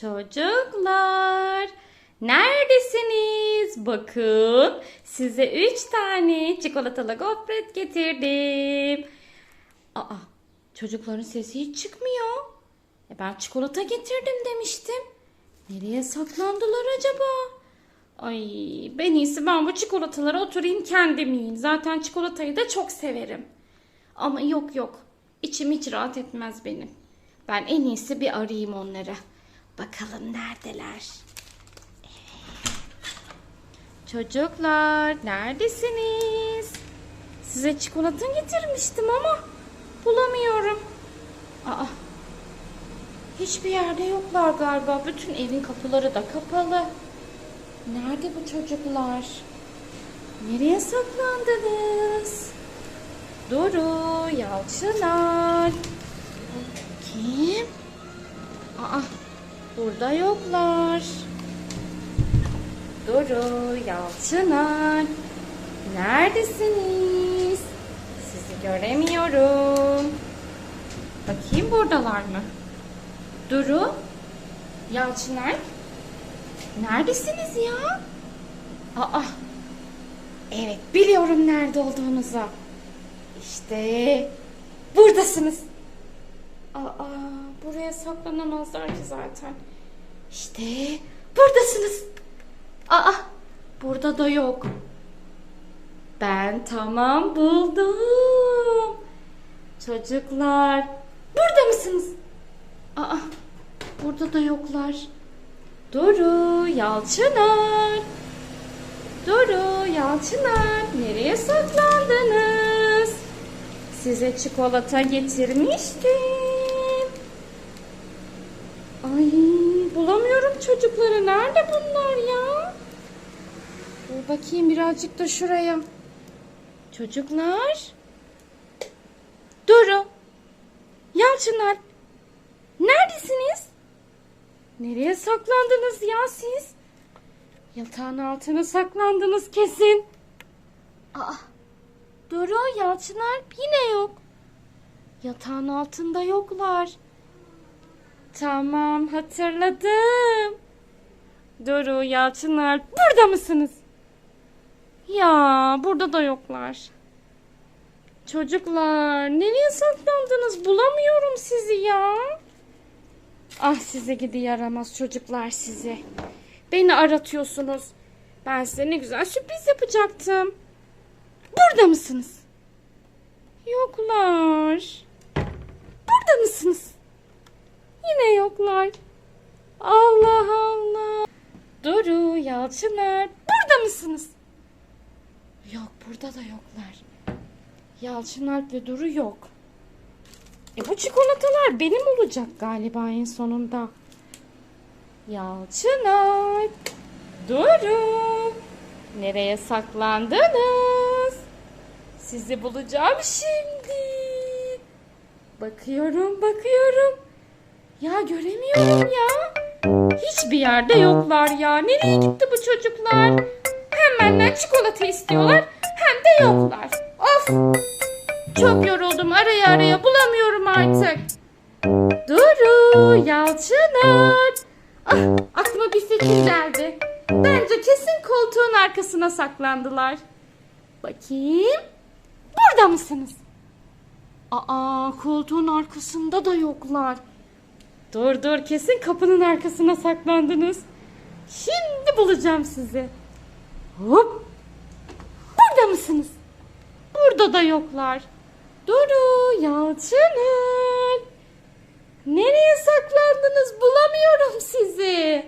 Çocuklar, neredesiniz? Bakın, size üç tane çikolatalı gofret getirdim. Aa, çocukların sesi hiç çıkmıyor. E ben çikolata getirdim demiştim. Nereye saklandılar acaba? Ay, ben iyisi ben bu çikolatalara oturayım kendim yiyeyim. Zaten çikolatayı da çok severim. Ama yok yok. İçim hiç rahat etmez benim. Ben en iyisi bir arayayım onları. Bakalım neredeler. Çocuklar neredesiniz? Size çikolata getirmiştim ama bulamıyorum. Aa, hiçbir yerde yoklar galiba. Bütün evin kapıları da kapalı. Nerede bu çocuklar? Nereye saklandınız? Duru, Yalçınar. Kim? Aa, burada yoklar. Duru, Yalçınar. Neredesiniz? Sizi göremiyorum. Bakayım buradalar mı? Duru, Yalçınar. Neredesiniz ya? Aa, evet biliyorum nerede olduğunuzu. İşte buradasınız. Aa, buraya saklanamazlar ki zaten. İşte buradasınız. Aa, burada da yok. Ben tamam buldum. Çocuklar, burada mısınız? Aa, burada da yoklar. Duru, Yalçınar. Duru, Yalçınar. Nereye saklandınız? Size çikolata getirmiştim. Ay, bulamıyorum çocukları. Nerede bunlar ya? Dur bakayım birazcık da şuraya. Çocuklar. Duru. Yalçınar. Neredesiniz? Nereye saklandınız ya siz? Yatağın altına saklandınız kesin. Aa, Duru, Yalçınar yine yok. Yatağın altında yoklar. Tamam, hatırladım. Duru, Yalçınar burada mısınız? Ya, burada da yoklar. Çocuklar, nereye saklandınız? Bulamıyorum sizi ya. Ah size gidi yaramaz çocuklar sizi. Beni aratıyorsunuz. Ben size ne güzel sürpriz yapacaktım. Burada mısınız? Yoklar. Burada mısınız? Yoklar. Allah Allah. Duru, Yalçınar. Burada mısınız? Yok burada da yoklar. Yalçın ve Duru yok. E bu çikolatalar benim olacak galiba en sonunda. Yalçınay, Duru, nereye saklandınız? Sizi bulacağım şimdi. Bakıyorum, bakıyorum. Ya göremiyorum ya. Hiçbir yerde yoklar ya. Nereye gitti bu çocuklar? Hem benden çikolata istiyorlar hem de yoklar. Of! Çok yoruldum araya araya bulamıyorum artık. Duru, Yalçınar. Ah, aklıma bir fikir geldi. Bence kesin koltuğun arkasına saklandılar. Bakayım. Burada mısınız? Aa, koltuğun arkasında da yoklar. Dur dur kesin kapının arkasına saklandınız. Şimdi bulacağım sizi. Hop. Burada mısınız? Burada da yoklar. Duru, Yalçınır. Nereye saklandınız? Bulamıyorum sizi.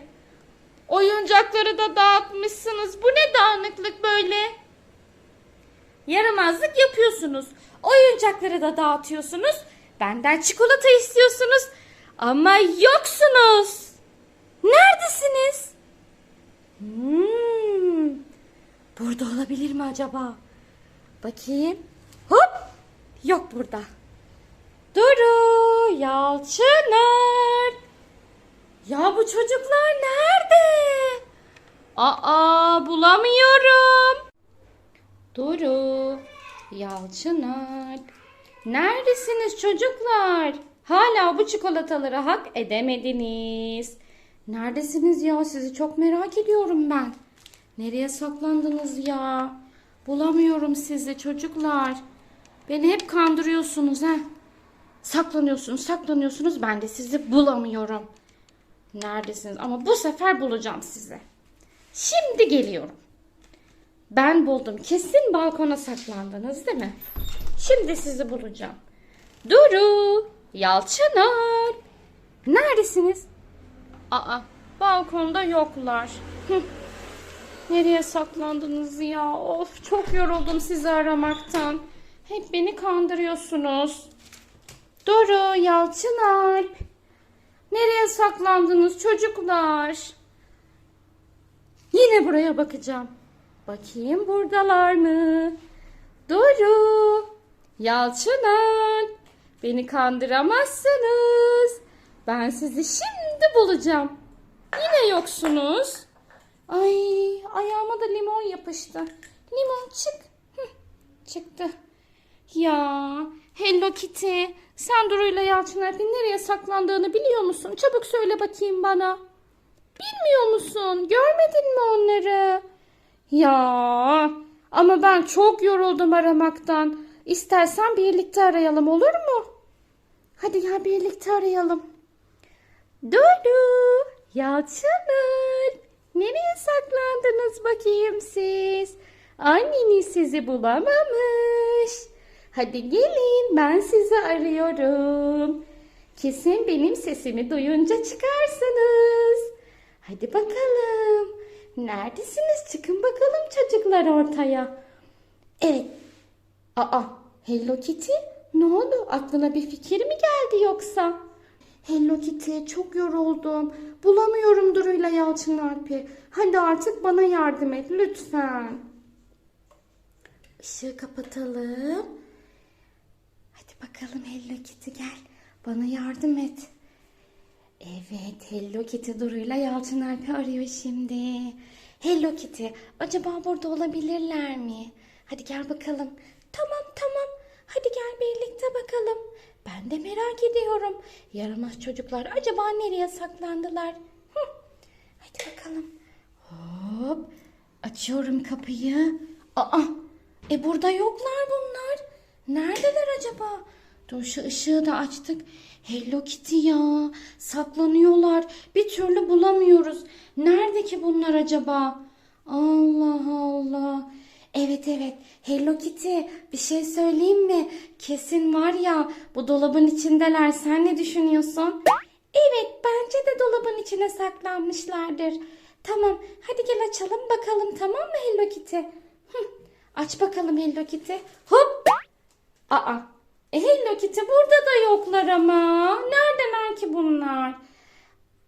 Oyuncakları da dağıtmışsınız. Bu ne dağınıklık böyle? Yaramazlık yapıyorsunuz. Oyuncakları da dağıtıyorsunuz. Benden çikolata istiyorsunuz. Ama yoksunuz. Neredesiniz? Hmm, burada olabilir mi acaba? Bakayım. Hop! Yok burada. Duru, Yalçınar. Ya bu çocuklar nerede? Aa, bulamıyorum. Duru, Yalçınar. Neredesiniz çocuklar? Hala bu çikolataları hak edemediniz. Neredesiniz ya? Sizi çok merak ediyorum ben. Nereye saklandınız ya? Bulamıyorum sizi çocuklar. Beni hep kandırıyorsunuz ha. Saklanıyorsunuz, saklanıyorsunuz. Ben de sizi bulamıyorum. Neredesiniz? Ama bu sefer bulacağım sizi. Şimdi geliyorum. Ben buldum. Kesin balkona saklandınız değil mi? Şimdi sizi bulacağım. Duru, Yalçınar. Neredesiniz? Aa, balkonda yoklar. Nereye saklandınız ya? Of, çok yoruldum sizi aramaktan. Hep beni kandırıyorsunuz. Duru, Yalçın Alp. Nereye saklandınız çocuklar? Yine buraya bakacağım. Bakayım buradalar mı? Duru, Yalçın Alp. Beni kandıramazsınız. Ben sizi şimdi bulacağım. Yine yoksunuz. Ay ayağıma da limon yapıştı. Limon çık. Çıktı. Ya Hello Kitty sen Duru'yla Yalçın Alp'in nereye saklandığını biliyor musun? Çabuk söyle bakayım bana. Bilmiyor musun? Görmedin mi onları? Ya ama ben çok yoruldum aramaktan. İstersen birlikte arayalım olur mu? Hadi gel birlikte arayalım. Dolu, Yalçınır. Nereye saklandınız bakayım siz? Anneniz sizi bulamamış. Hadi gelin ben sizi arıyorum. Kesin benim sesimi duyunca çıkarsınız. Hadi bakalım. Neredesiniz? Çıkın bakalım çocuklar ortaya. Evet. Aa, Hello Kitty? Ne oldu? Aklına bir fikir mi geldi yoksa? Hello Kitty, çok yoruldum. Bulamıyorum Duru'yla Yalçın Alp'i. Hadi artık bana yardım et lütfen. Işığı kapatalım. Hadi bakalım Hello Kitty gel. Bana yardım et. Evet, Hello Kitty Duru'yla Yalçın Alp'i arıyor şimdi. Hello Kitty, acaba burada olabilirler mi? Hadi gel bakalım. Tamam, tamam. Hadi gel birlikte bakalım. Ben de merak ediyorum. Yaramaz çocuklar acaba nereye saklandılar? Hadi bakalım. Hop. Açıyorum kapıyı. Aa, e burada yoklar bunlar. Neredeler acaba? Dur şu ışığı da açtık. Hello Kitty ya. Saklanıyorlar. Bir türlü bulamıyoruz. Nerede ki bunlar acaba? Allah Allah. Evet evet. Hello Kitty bir şey söyleyeyim mi? Kesin var ya bu dolabın içindeler. Sen ne düşünüyorsun? Evet bence de dolabın içine saklanmışlardır. Tamam hadi gel açalım bakalım tamam mı Hello Kitty? Aç bakalım Hello Kitty. Hop. Aa. E Hello Kitty burada da yoklar ama. Neredeler ki bunlar?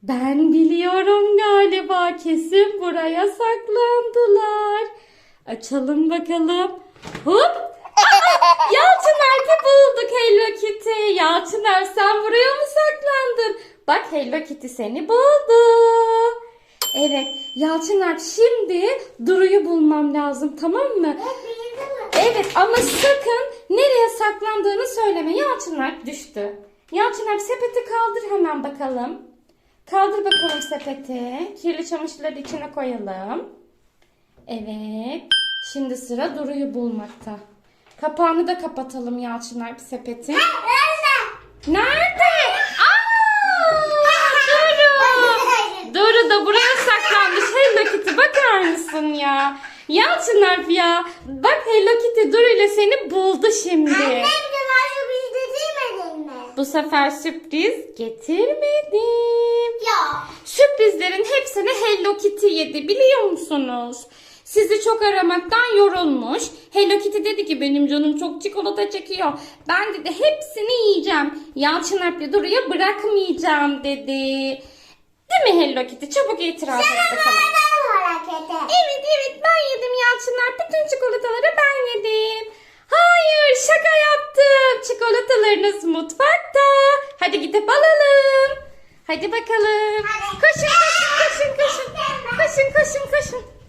Ben biliyorum galiba kesin buraya saklandılar. Açalım bakalım. Hop. Aa, Yalçın Alp'i bulduk Hello Kitty. Yalçın Alp sen buraya mı saklandın? Bak Hello Kitty seni buldu. Evet Yalçın Alp şimdi Duru'yu bulmam lazım tamam mı? Evet ama sakın nereye saklandığını söyleme. Yalçın Alp düştü. Yalçın Alp sepeti kaldır hemen bakalım. Kaldır bakalım sepeti. Kirli çamaşırları içine koyalım. Evet. Şimdi sıra Duru'yu bulmakta. Kapağını da kapatalım Yalçın Alp sepetin. Nerede? Aa! Duru! Duru da buraya saklanmış. Hello Kitty bakar mısın ya? Yalçın Alp ya. Bak Hello Kitty Duru ile seni buldu şimdi. Annem de var bizde değmedin mi? Bu sefer sürpriz getirmedim. Ya. Sürprizlerin hepsini Hello Kitty yedi biliyor musunuz? Sizi çok aramaktan yorulmuş. Hello Kitty dedi ki benim canım çok çikolata çekiyor. Ben dedi hepsini yiyeceğim. Yalçın Alp'le Duru'ya bırakmayacağım dedi. Değil mi Hello Kitty? Çabuk itiraf et bakalım. Evet evet ben yedim Yalçın Alp. Bütün çikolataları ben yedim. Hayır şaka yaptım. Çikolatalarınız mutfakta. Hadi gidip alalım. Hadi bakalım. Koşun koşun koşun koşun. Koşun koşun koşun.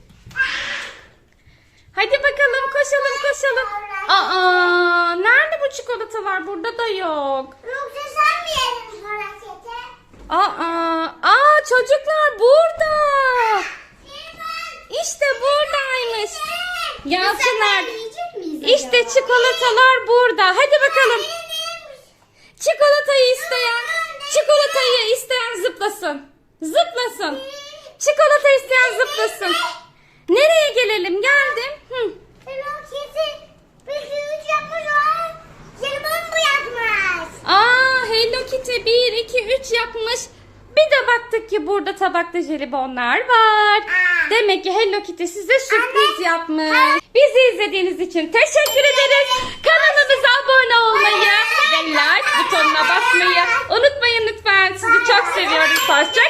Hadi bakalım koşalım koşalım. Aa nerede bu çikolatalar? Burada da yok. Yoksa sen mi yedin harekete? Aa, aa çocuklar burada. İşte buradaymış. Yalçınlar. İşte çikolatalar burada. Hadi bakalım. Çikolatayı isteyen, çikolatayı isteyen zıplasın. Zıplasın. Çikolata isteyen zıplasın. Nereye gelelim? Geldim. Hı. Hello Kitty. Bir üç yapmış o. Jelibon mu yapmış? Aa Hello Kitty 1, 2, 3 yapmış. Bir de baktık ki burada tabakta jelibonlar var. Aa. Demek ki Hello Kitty size sürpriz yapmış. Bizi izlediğiniz için teşekkür ederiz. Kanalımıza abone olmayı ve like butonuna basmayı unutmayın lütfen. Sizi çok seviyoruz. Hoşça